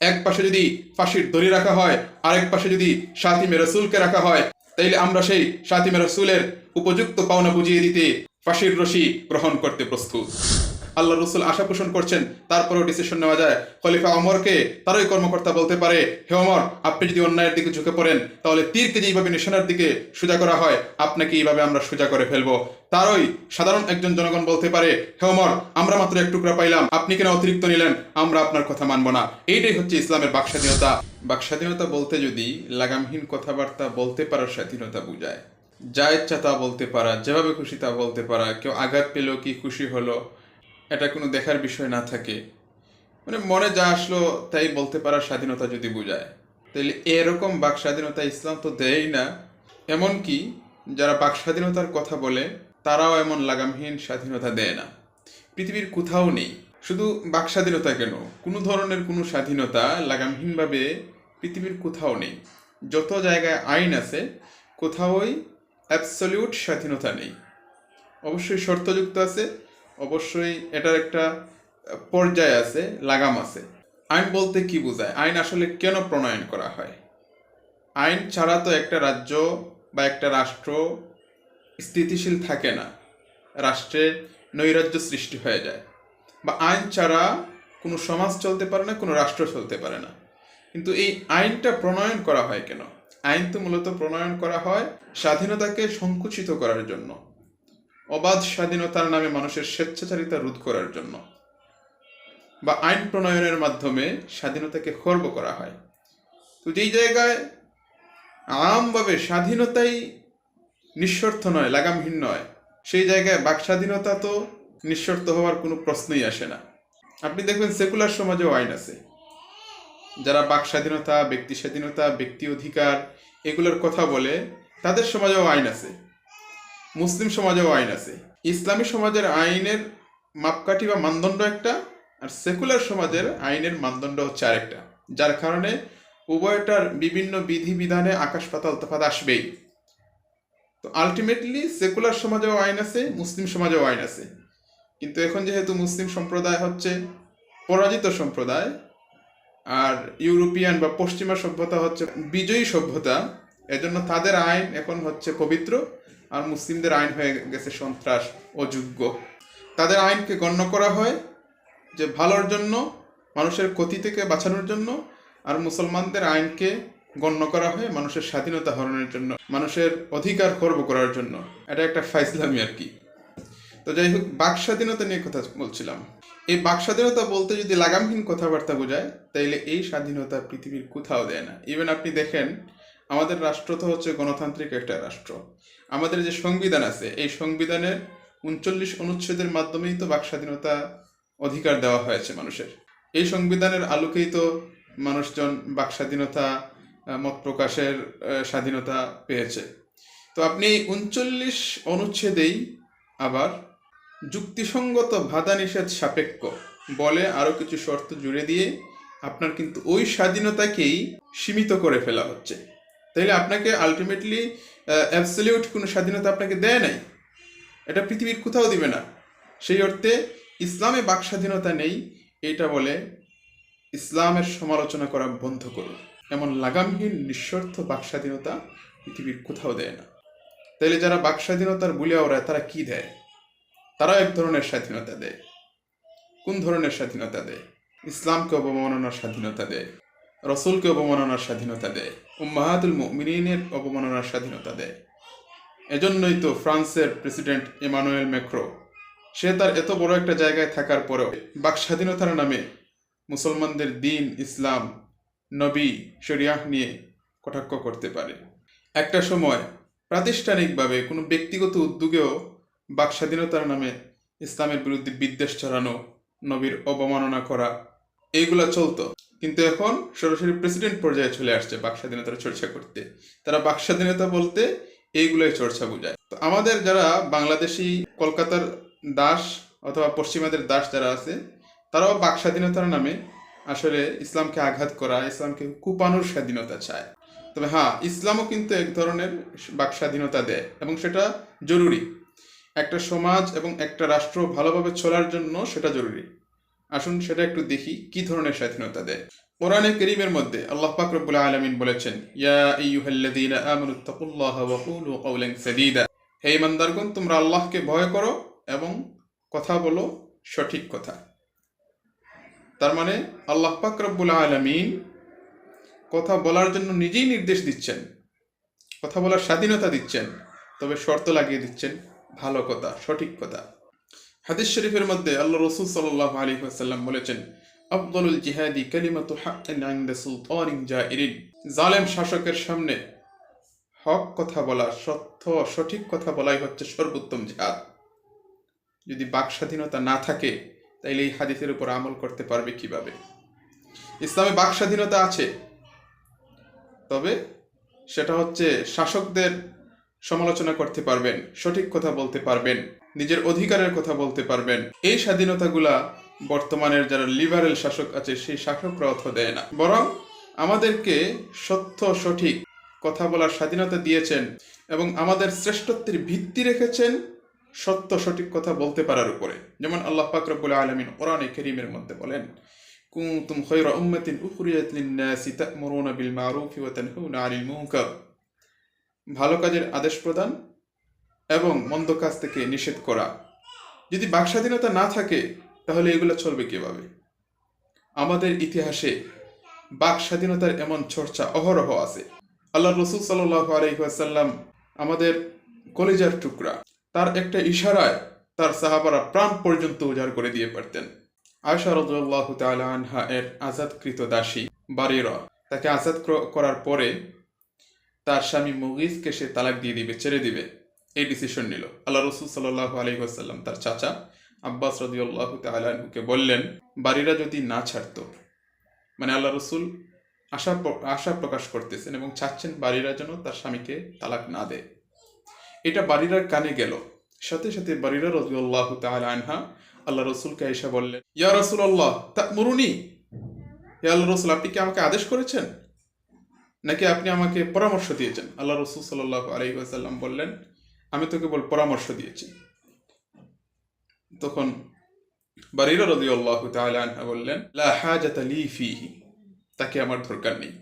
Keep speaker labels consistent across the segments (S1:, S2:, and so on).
S1: এক পাশে যদি ফাঁসির দড়ি রাখা হয়, আরেক পাশে যদি সাতিমে রসুলকে রাখা হয়, তাইলে আমরা সেই সাতিমে রসুলের উপযুক্ত পাওনা বুঝিয়ে দিতে ফাঁসির রশি গ্রহণ করতে প্রস্তুত। আল্লাহ রসুল আশা পোষণ করছেন, তারপরেও ডিসিশন নেওয়া যায়। খলিফা অমরকে তারই কর্মকর্তা বলতে পারে, হে অমর, আপনি যদি অন্যায়ের দিকে ঝুঁকে পড়েন, তাহলে তীরকে যেইভাবে নিশানার দিকে সোজা করা হয়, আপনাকে এইভাবে আমরা সোজা করে ফেলব। তারই সাধারণ একজন জনগণ বলতে পারে, হে অমর, আমরা মাত্র এক টুকরা পাইলাম, আপনি কেন অতিরিক্ত নিলেন? আমরা আপনার কথা মানব না। এইটাই হচ্ছে ইসলামের বাকস্বাধীনতা। বাকস্বাধীনতা বলতে যদি লাগামহীন কথাবার্তা বলতে পারার স্বাধীনতা বোঝায় যা ইচ্ছা তা বলতে পারা, যেভাবে খুশি তা বলতে পারা, কেউ আঘাত পেল কি খুশি হলো এটা কোনো দেখার বিষয় না থাকে। মানে মনে যা আসলো তাই বলতে পারার স্বাধীনতা যদি বোঝায়। তাহলে এরকম বাক স্বাধীনতা ইসলাম তো দেয়ই না। এমনকি যারা বাক স্বাধীনতার কথা বলে, তারাও এমন লাগামহীন স্বাধীনতা দেয় না। পৃথিবীর কোথাও নেই। শুধু বাক স্বাধীনতা কেন? কোনো ধরনের কোনো স্বাধীনতা লাগামহীনভাবে পৃথিবীর কোথাও নেই। যত জায়গায় আইন আছে, কোথাওই অ্যাবসলিউট স্বাধীনতা নেই। অবশ্যই শর্তযুক্ত আছে অবশ্যই এটার একটা পর্যায় আছে, লাগাম আছে। আইন বলতে কি বোঝায়? আইন আসলে কেন প্রণয়ন করা হয়? আইন ছাড়া তো একটা রাজ্য বা একটা রাষ্ট্র স্থিতিশীল থাকে না। রাষ্ট্রে নৈরাজ্য সৃষ্টি হয়ে যায়। বা আইন ছাড়া কোনো সমাজ চলতে পারে না, কোনো রাষ্ট্র চলতে পারে না। কিন্তু এই আইনটা প্রণয়ন করা হয় কেন? আইন তো মূলত প্রণয়ন করা হয় স্বাধীনতাকে সংকুচিত করার জন্য। অবাধ স্বাধীনতার নামে মানুষের স্বেচ্ছাচারিতা রোধ করার জন্য বা আইন প্রণয়নের মাধ্যমে স্বাধীনতাকে খর্ব করা হয়। তো যেই জায়গায় আমভাবে স্বাধীনতাই নিঃস্বার্থ নয়, লাগামহীন নয়, সেই জায়গায় বাক স্বাধীনতা তো নিঃশর্ত হওয়ার কোনো প্রশ্নই আসে না। আপনি দেখবেন সেকুলার সমাজেও আইন আছে। যারা বাক স্বাধীনতা, ব্যক্তি স্বাধীনতা, ব্যক্তি অধিকার এগুলোর কথা বলে, তাদের সমাজেও আইন আছে। মুসলিম সমাজেও আইন আছে। ইসলামী সমাজের আইনের মাপকাঠি বা মানদণ্ড একটা, আর সেকুলার সমাজের আইনের মানদণ্ড হচ্ছে আরেকটা। যার কারণে উভয়টার বিভিন্ন বিধিবিধানে আকাশ পাতাল তফাত আসবেই। তো আলটিমেটলি সেকুলার সমাজেও আইন আছে, মুসলিম সমাজেও আইন আছে। কিন্তু এখন যেহেতু মুসলিম সম্প্রদায় হচ্ছে পরাজিত সম্প্রদায়, আর ইউরোপিয়ান বা পশ্চিমা সভ্যতা হচ্ছে বিজয়ী সভ্যতা, এজন্য তাদের আইন এখন হচ্ছে পবিত্র। আর মুসলিমদের আইন হয়ে গেছে সন্ত্রাস অযোগ্য। তাদের আইনকে গণ্য করা হয় যে ভালোর জন্য, মানুষের ক্ষতি থেকে বাঁচানোর জন্য, আর মুসলমানদের আইনকে গণ্য করা হয় মানুষের স্বাধীনতা হরণের জন্য, মানুষের অধিকার খর্ব করার জন্য। এটা একটা ফাইসলামি আর কি। তো যাই হোক, বাক স্বাধীনতা নিয়ে কথা বলছিলাম। এই বাক স্বাধীনতা বলতে যদি লাগামহীন কথাবার্তা বোঝায়, তাইলে এই স্বাধীনতা পৃথিবীর কোথাও দেয় না। ইভেন আপনি দেখেন, আমাদের রাষ্ট্র তো হচ্ছে গণতান্ত্রিক একটা রাষ্ট্র। আমাদের যে সংবিধান আছে, এই সংবিধানের উনচল্লিশ অনুচ্ছেদের মাধ্যমেই তো বাক স্বাধীনতা অধিকার দেওয়া হয়েছে মানুষের। এই সংবিধানের আলোকেই তো মানুষজন বাক স্বাধীনতা মত প্রকাশের স্বাধীনতা পেয়েছে। তো আপনি উনচল্লিশ অনুচ্ছেদেই আবার যুক্তিসঙ্গত বাধা নিষেধ সাপেক্ষ বলে আরও কিছু শর্ত জুড়ে দিয়ে আপনার কিন্তু ওই স্বাধীনতাকেই সীমিত করে ফেলা হচ্ছে। তাইলে আপনাকে আলটিমেটলি অ্যাবসলিউট কোনো স্বাধীনতা আপনাকে দেয় নাই। এটা পৃথিবীর কোথাও দিবে না। সেই অর্থে ইসলামে বাক স্বাধীনতা নেই, এটা বলে ইসলামের সমালোচনা করা বন্ধ করুন। এমন লাগামহীন নিঃস্বার্থ বাক স্বাধীনতা পৃথিবীর কোথাও দেয় না। তাইলে যারা বাক স্বাধীনতার বলে ওরা, তারা কি দেয়? তারা এক ধরনের স্বাধীনতা দেয়। কোন ধরনের স্বাধীনতা দেয়? ইসলামকে অবমাননার স্বাধীনতা দেয়। রসুলকে অবমাননার স্বাধীনতা দেয়, উম্মাহাতুল মিনের অবমাননার স্বাধীনতা দেয়। এজন্যই তো ফ্রান্সের প্রেসিডেন্ট ইমানুয়েল ম্যাক্রো, সে তার এত বড় একটা জায়গায় থাকার পরেও বাক স্বাধীনতার নামে মুসলমানদের দিন, ইসলাম, নবী, শরিয়াহ নিয়ে কটাক্ষ করতে পারে। একটা সময় প্রাতিষ্ঠানিকভাবে কোনো ব্যক্তিগত উদ্যোগেও বাক স্বাধীনতার নামে ইসলামের বিরুদ্ধে বিদ্বেষ ছড়ানো, নবীর অবমাননা করা এইগুলা চলতো। কিন্তু এখন সরাসরি প্রেসিডেন্ট পর্যায়ে চলে আসছে বাক স্বাধীনতার চর্চা করতে। তারা বাক স্বাধীনতা বলতে এইগুলোই চর্চা বোঝায়। তো আমাদের যারা বাংলাদেশি, কলকাতার দাস অথবা পশ্চিমাদের দাস যারা আছে, তারাও বাক স্বাধীনতার নামে আসলে ইসলামকে আঘাত করা, ইসলামকে কুপানোর স্বাধীনতা চায়। তবে হ্যাঁ ইসলামও কিন্তু এক ধরনের বাক স্বাধীনতা দেয় এবং সেটা জরুরি। একটা সমাজ এবং একটা রাষ্ট্র ভালোভাবে চলার জন্য সেটা জরুরি। আসুন সেটা একটু দেখি, কি ধরনের স্বাধীনতা দেয়। কোরআনে করিমের মধ্যে আল্লাহ পাক রব্বুল আলামিন বলেছেন, ইয়া আইয়ুহাল্লাযীনা আমানু তাকুল্লাহা ওয়া সাদীদা। হে ইমানদারগণ, তোমরা আল্লাহকে ভয় করো এবং কথা বলো সঠিক কথা। তার মানে আল্লাহ পাক রব্বুল আলামিন কথা বলার জন্য নিজেই নির্দেশ দিচ্ছেন, কথা বলার স্বাধীনতা দিচ্ছেন, তবে শর্ত লাগিয়ে দিচ্ছেন, ভালো কথা, সঠিক কথা। হাদিস শরীফের মধ্যে আল্লাহ রসুল সাল্লাহ আলী ওয়াসাল্লাম বলেছেন, আফদলুল জিহাদি কালিমাতু জাইরিন। জালেম শাসকের সামনে হক কথা বলা, সত্য, সঠিক কথা বলাই হচ্ছে সর্বোত্তম জিহাদ। যদি বাক স্বাধীনতা না থাকে, তাইলে এই হাদিসের উপর আমল করতে পারবে কীভাবে? ইসলামে বাক স্বাধীনতা আছে, তবে সেটা হচ্ছে শাসকদের সমালোচনা করতে পারবেন, সঠিক কথা বলতে পারবেন নিজের অধিকারের কথা বলতে পারবেন। এই স্বাধীনতাগুলা বর্তমানের যারা লিবারেল শাসক আছে, সেই শাসকরা অর্থ দেয় না। বরং আমাদেরকে সত্য, সঠিক কথা বলার স্বাধীনতা দিয়েছেন এবং আমাদের শ্রেষ্ঠত্বের ভিত্তি রেখেছেন সত্য, সঠিক কথা বলতে পারার উপরে। যেমন আল্লাহ পাক আলমিন কোরআনে কারীমের মধ্যে বলেন, কুনতুম খায়রা উম্মাতিন তা'মুরুনা বিল মা'রুফি ওয়া তানহাউনা 'আনিল মুনকার। ভালো কাজের আদেশ প্রদান এবং মন্দ কাজ থেকে নিষেধ করা। যদি বাক স্বাধীনতা না থাকে, তাহলে এগুলো চলবে কীভাবে? আমাদের ইতিহাসে বাক স্বাধীনতার এমন চর্চা অহরহ আছে। আল্লাহ রসুল সাল্লাহ আলহিহাসাল্লাম আমাদের কলেজার টুকরা, তার একটা ইশারায় তার সাহাবারা প্রাণ পর্যন্ত উজাড় করে দিয়ে পারতেন। আয়সা রদুল্লাহ আনহা এর আজাদকৃত দাসী বারিরা, তাকে আজাদ করার পরে তার স্বামী মুগিজকে সে তালাক দিয়ে দিবে, ছেড়ে দিবে। এই ডিসিশন নিল। আল্লাহ রসুল সাল্লাহ আলহিহাসাল্লাম তার চাচা আব্বাস রদিউল্লাহ তালুকে বললেন, বাড়িরা যদি না ছাড়তো মানে আল্লাহ রসুল আশা আশা প্রকাশ করতেছেন এবং চাচ্ছেন বাড়িরা যেন তার স্বামীকে তালাক না দেয়। এটা বাড়িরার কানে গেল। সাথে সাথে বাড়িরা রদিউল্লাহ তাল আনহা আল্লাহ রসুলকে এসে বললেন, ইয়া রসুল আল্লাহ তা মরুনি ইয়া আল্লাহ রসুল, আপনি কি আমাকে আদেশ করেছেন? নাকি আপনি আমাকে পরামর্শ দিয়েছেন? আল্লাহ রসুল সাল্লাহ আলহি আসাল্লাম বললেন আমি তো কেবল পরামর্শ দিয়েছি। তখন বারিরা রদি আল্লাহ আনহা বললেন তাকে আমার দরকার নেই।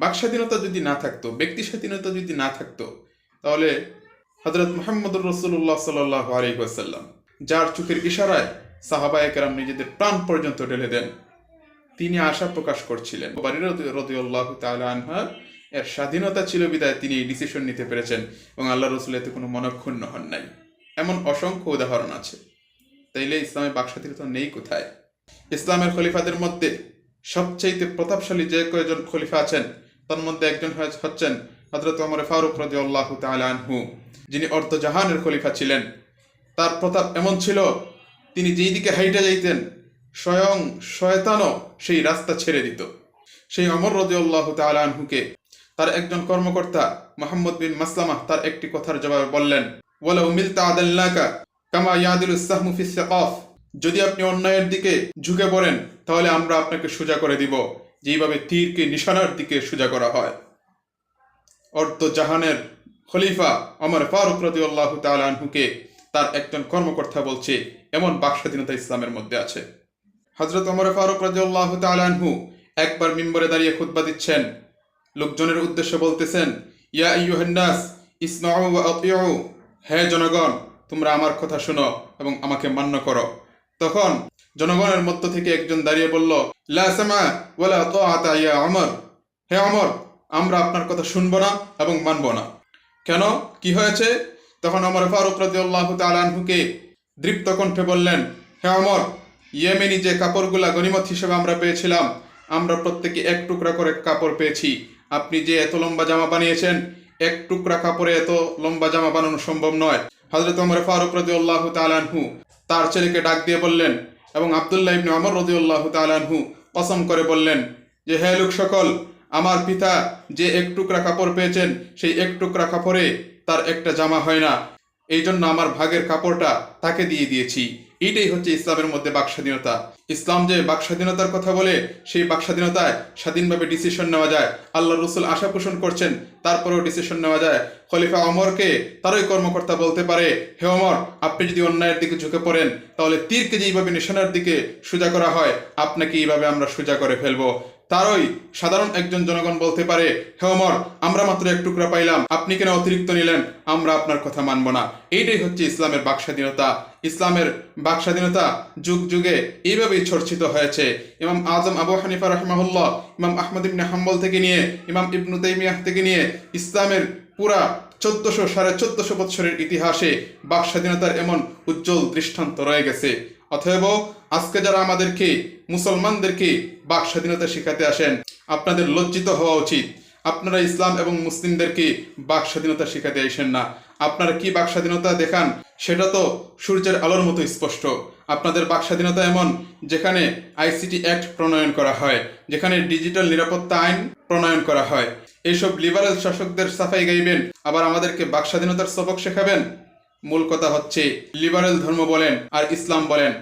S1: বাক স্বাধীনতা যদি না থাকতো ব্যক্তি স্বাধীনতা যদি না থাকতো, তাহলে হজরত মোহাম্মদুর রসুল্লাহ সাল্লাহ আলহিহাসাল্লাম যার চোখের ইশারায় সাহাবা একরাম নিজেদের প্রাণ পর্যন্ত ঢেলে দেন, তিনি আশা প্রকাশ করছিলেন। বারিরা রদিউল্লাহ তাআলা আনহা এর স্বাধীনতা ছিল বিদায়, তিনি এই ডিসিশন নিতে পেরেছেন এবং আল্লাহ রসুল এতে কোনো মনক্ষুণ্ণ হন নাই। এমন অসংখ্য উদাহরণ আছে। তাইলে ইসলামে বাক স্বাধীনতা নেই কোথায়? ইসলামের খলিফাদের মধ্যে সবচেয়ে প্রতাপশালী যে কয়েকজন খলিফা আছেন, তার মধ্যে একজন হচ্ছেন হজরত ওমর ফারুক রাজি আল্লাহ আনহু, যিনি অর্ধজাহানের খলিফা ছিলেন। তার প্রতাপ এমন ছিল, তিনি যেই দিকে হাইটে যাইতেন, স্বয়ং শয়তানও সেই রাস্তা ছেড়ে দিত। সেই অমর রদি আল্লাহ আনহুকে তার একজন কর্মকর্তা মোহাম্মদ বিন মাসলামা তার একটি কথার জবাবে বললেন ওয়ালা উমিলতা আদাল্লাকা কামা ইয়াদিলুস সাহমু ফিস সাকাফ। যদি আপনি অন্যায়ের দিকে ঝুঁকে পড়েন, তাহলে আমরা আপনাকে সোজা করে দিব, যেইভাবে তীরকে নিশানার দিকে সোজা করা হয়। অর্ধ জাহানের খলিফা অমর ফারুক রদি আল্লাহ আনহুকে তার একজন কর্মকর্তা বলছে, এমন বাক স্বাধীনতা ইসলামের মধ্যে আছে। হজরত অমর ফারুক রাজি আল্লাহ আনহু একবার মিম্বরে দাঁড়িয়ে খুতবা দিচ্ছেন লোকজনের উদ্দেশ্যে বলতেছেন, ইয়া ইউহান্নাস ইসমাউ আতিউ। হে জনগণ, তোমরা আমার কথা শোনো এবং আমাকে মান্য করো। তখন জনগণের মধ্য থেকে একজন দাঁড়িয়ে বলল, লা ওয়ালা তাআতা ইয়া ওমর হে অমর, আমরা আপনার কথা শুনব না এবং মানব না। কেন? কি হয়েছে? তখন অমর ফারুক রাদিয়াল্লাহু তাআলা আনহুকে দৃপ্ত কণ্ঠে বললেন, হে অমর, ইয়েমেনি যে কাপড়গুলা গনিমত হিসেবে আমরা পেয়েছিলাম, আমরা প্রত্যেকে এক টুকরা করে কাপড় পেয়েছি। আপনি যে এত লম্বা জামা বানিয়েছেন, এক টুকরা কাপড়ে এত লম্বা জামা বানানো সম্ভব নয়। হজরত উমর ফারুক রদি আল্লাহ তালানহু তার ছেলেকে ডাক দিয়ে বললেন এবং আবদুল্লাহ ইবনে অমর রদি আল্লাহ তালানহু কসম করে বললেন যে, হে লোক সকল, আমার পিতা যে এক টুকরা কাপড় পেয়েছেন, সেই এক টুকরা কাপড়ে তার একটা জামা হয় না। এই জন্য আমার ভাগের কাপড়টা তাকে দিয়ে দিয়েছি। এটাই হচ্ছে ইসলামের মধ্যে বাক স্বাধীনতা ইসলাম যে বাক স্বাধীনতার কথা বলে, সেই বাক স্বাধীনতায় স্বাধীনভাবে ডিসিশন নেওয়া যায়। আল্লাহ রসুল আশা পোষণ করছেন, তারপরেও ডিসিশন নেওয়া যায়। খলিফা অমরকে তারই কর্মকর্তা বলতে পারে, হে অমর, আপনি যদি অন্যায়ের দিকে ঝুঁকে পড়েন, তাহলে তীরকে যেইভাবে নিশানার দিকে সোজা করা হয়, আপনাকে এইভাবে আমরা সোজা করে ফেলব। তারই সাধারণ একজন জনগণ বলতে পারে, হে ওমর, আমরা মাত্র এক টুকরা পাইলাম। আপনি কেন অতিরিক্ত নিলেন? আমরা আপনার কথা মানব না। এইটাই হচ্ছে ইসলামের বাক স্বাধীনতা ইসলামের বাক স্বাধীনতা যুগ যুগে এইভাবেই চর্চিত হয়েছে। ইমাম আজম আবু হানিফা রহমাহুল্লাহ, ইমাম আহমদ ইবনে হাম্বল থেকে নিয়ে, ইমাম ইবনু তাইমিয়াহ থেকে নিয়ে ইসলামের পুরা চোদ্দশো সাড়ে চোদ্দশো বৎসরের ইতিহাসে বাক স্বাধীনতার এমন উজ্জ্বল দৃষ্টান্ত রয়ে গেছে। অতএব আজকে যারা আমাদেরকে, মুসলমানদেরকে বাক স্বাধীনতা শেখাতে আসেন, আপনাদের লজ্জিত হওয়া উচিত। আপনারা ইসলাম এবং মুসলিমদেরকে বাক স্বাধীনতা শেখাতে আসেন না। আপনারা কি বাক স্বাধীনতা দেখান, সেটা তো সূর্যের আলোর মতো স্পষ্ট। আপনাদের বাক স্বাধীনতা এমন, যেখানে আইসিটি অ্যাক্ট প্রণয়ন করা হয়, যেখানে ডিজিটাল নিরাপত্তা আইন প্রণয়ন করা হয়। এইসব লিবারেল শাসকদের সাফাই গাইবেন, আবার আমাদেরকে বাক স্বাধীনতার সবক শেখাবেন। মূল কথা হচ্ছে, লিবারেল ধর্ম বলেন আর ইসলাম বলেন,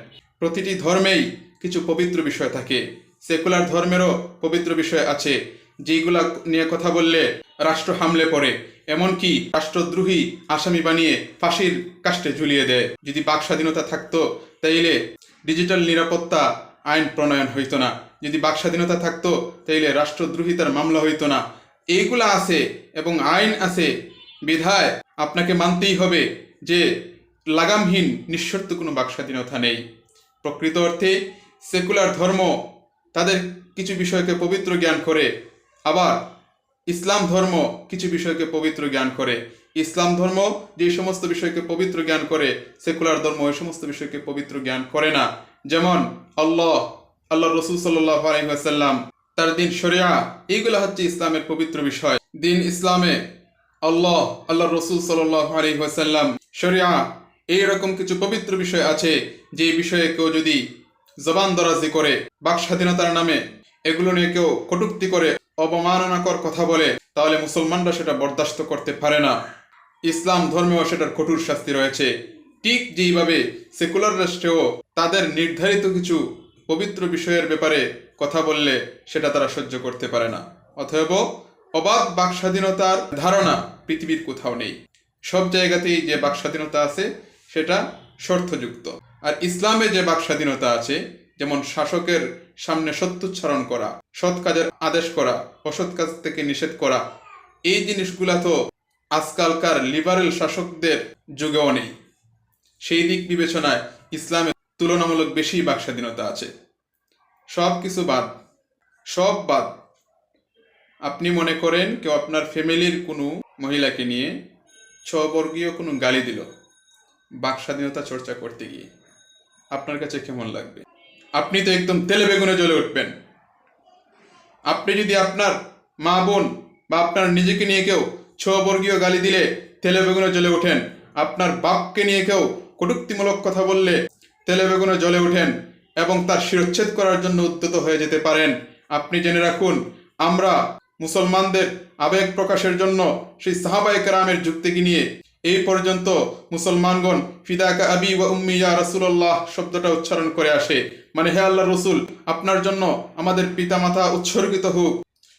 S1: প্রতিটি ধর্মেই কিছু পবিত্র বিষয় থাকে। সেকুলার ধর্মেরও পবিত্র বিষয় আছে যেগুলা নিয়ে কথা বললে রাষ্ট্র হামলে পড়ে, এমনকি রাষ্ট্রদ্রোহী আসামি বানিয়ে ফাঁসির কাষ্টে ঝুলিয়ে দেয়। যদি বাক স্বাধীনতা থাকতো, তাইলে ডিজিটাল নিরাপত্তা আইন প্রণয়ন হইতো না। যদি বাক স্বাধীনতা থাকতো, তাইলে রাষ্ট্রদ্রোহিতার মামলা হইতো না। এইগুলা আছে এবং আইন আছে, বিধায় আপনাকে মানতেই হবে যে লাগামহীন, নিঃশর্ত কোনো বাক স্বাধীনতা নেই। প্রকৃত অর্থে সেকুলার ধর্ম তাদের কিছু বিষয়কে পবিত্র জ্ঞান করে, আবার ইসলাম ধর্ম কিছু বিষয়কে পবিত্র জ্ঞান করে। ইসলাম ধর্ম যে সমস্ত বিষয়কে পবিত্র জ্ঞান করে, সেকুলার ধর্ম ওই সমস্ত বিষয়কে পবিত্র জ্ঞান করে না। যেমন আল্লাহ আল্লাহ রসুল সাল্লাহ আলহিহাসাল্লাম তার দিন শরিয়া, এইগুলো হচ্ছে ইসলামের পবিত্র বিষয়। দিন ইসলামে আল্লাহ আল্লাহ রসুল সাল্লাহ আলহিহাসাল্লাম শরিয়া, এইরকম কিছু পবিত্র বিষয় আছে যে বিষয়ে কেউ যদি জবান দরাজি করে, বাক স্বাধীনতার নামে এগুলো নিয়ে কেউ কটুক্তি করে, অবমাননাকর কথা বলে, তাহলে মুসলমানরা সেটা বরদাস্ত করতে পারে না। ইসলাম ধর্মেও সেটার কঠোর শাস্তি রয়েছে। ঠিক যেইভাবে সেকুলার রাষ্ট্রেও তাদের নির্ধারিত কিছু পবিত্র বিষয়ের ব্যাপারে কথা বললে সেটা তারা সহ্য করতে পারে না। অতএব অবাধ বাক স্বাধীনতার ধারণা পৃথিবীর কোথাও নেই। সব জায়গাতেই যে বাক স্বাধীনতা আছে, সেটা শর্তযুক্ত। আর ইসলামে যে বাক স্বাধীনতা আছে, যেমন শাসকের সামনে সত্যুচ্চারণ করা, সৎ কাজের আদেশ করা, অসৎ কাজ থেকে নিষেধ করা, এই জিনিসগুলা তো আজকালকার লিবারেল শাসকদের যুগেও নেই। সেই দিক বিবেচনায় ইসলামে তুলনামূলক বেশি বাক স্বাধীনতা আছে। সব কিছু বাদ, সব বাদ। আপনি মনে করেন কেউ আপনার ফ্যামিলির কোনো মহিলাকে নিয়ে ছবর্গীয় কোনো গালি দিল বাক স্বাধীনতা চর্চা করতে গিয়ে। আপনার কাছে কেমন লাগবে? আপনি তো একদম তেলে বেগুনে জ্বলে উঠবেন। আপনি যদি আপনার মা বোন বা আপনার নিজেকে নিয়ে কেউ ছবর্গীয় গালি দিলে তেলে বেগুনে জ্বলে ওঠেন, আপনার বাপকে নিয়ে কেউ কটুক্তিমূলক কথা বললে তেলে বেগুনে জ্বলে ওঠেন এবং তার শিরচ্ছেদ করার জন্য উদ্যত হয়ে যেতে পারেন। আপনি জেনে রাখুন, আমরা মুসলমানদের আবেগ প্রকাশের জন্য সেই সাহাবাই কেরামের যুক্তিকে নিয়ে এই পর্যন্ত মুসলমানগণ ফিদাকা আবি ওয়া উম্মি ইয়া রাসূলুল্লাহ শব্দটা উচ্চারণ করে আসে। মানে হে আল্লাহ রসুল, আপনার জন্য আমাদের পিতামাতা উৎসর্গিত হোক।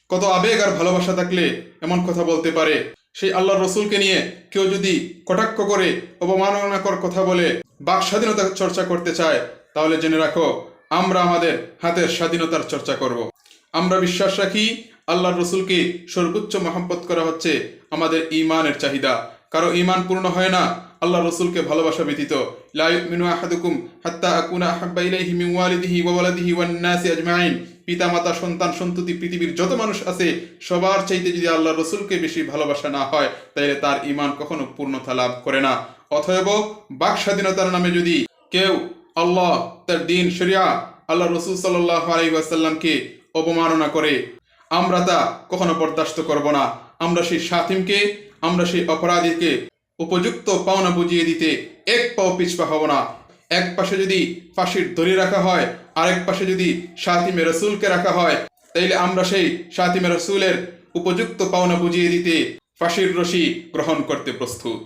S1: কত আবেগ আর ভালোবাসা থাকলে এমন কথা বলতে পারে। সেই আল্লাহ রসুলকে নিয়ে কেউ যদি কটাক্ষ করে, অবমাননাকর কথা বলে, বাক স্বাধীনতা চর্চা করতে চায়, তাহলে জেনে রাখো, আমরা আমাদের হাতের স্বাধীনতার চর্চা করব। আমরা বিশ্বাস রাখি, আল্লাহর রসুলকে সর্বোচ্চ মহাম্পত করা হচ্ছে আমাদের ইমানের চাহিদা। কারও ইমান পূর্ণ হয় না আল্লাহ রসুলকে ভালোবাসা ব্যতীত। লা ইউমিনু আহাদুকুম হাত্তা আকুনা আহাব্বা ইলাইহি মিন ওয়ালিদিহি নাসি আজমাইন। পিতা মাতা সন্তান, সন্ততি, পৃথিবীর যত মানুষ আছে, সবার চাইতে যদি আল্লাহ রসুলকে বেশি ভালোবাসা না হয় তাহলে তার ইমান কখনো পূর্ণতা লাভ করে না। অথব বাক স্বাধীনতার নামে যদি কেউ আল্লাহ, তার দিন, শরিয়া, আল্লাহ রসুল সাল্লাহ অবমাননা করে, আমরা তা কখনো বরদাস্ত করব না। আমরা সেই সাথিমকে আমরা সেই অপরাধীকে উপযুক্ত পাওনা বুঝিয়ে দিতে এক পাও পিছপা হব না। এক পাশে যদি ফাঁসির দড়ি রাখা হয় আরেক পাশে যদি সাতিমে রসুলকে রাখা হয়, তাইলে আমরা সেই সাতিমে রসুলের উপযুক্ত পাওনা বুঝিয়ে দিতে ফাঁসির রশি গ্রহণ করতে প্রস্তুত।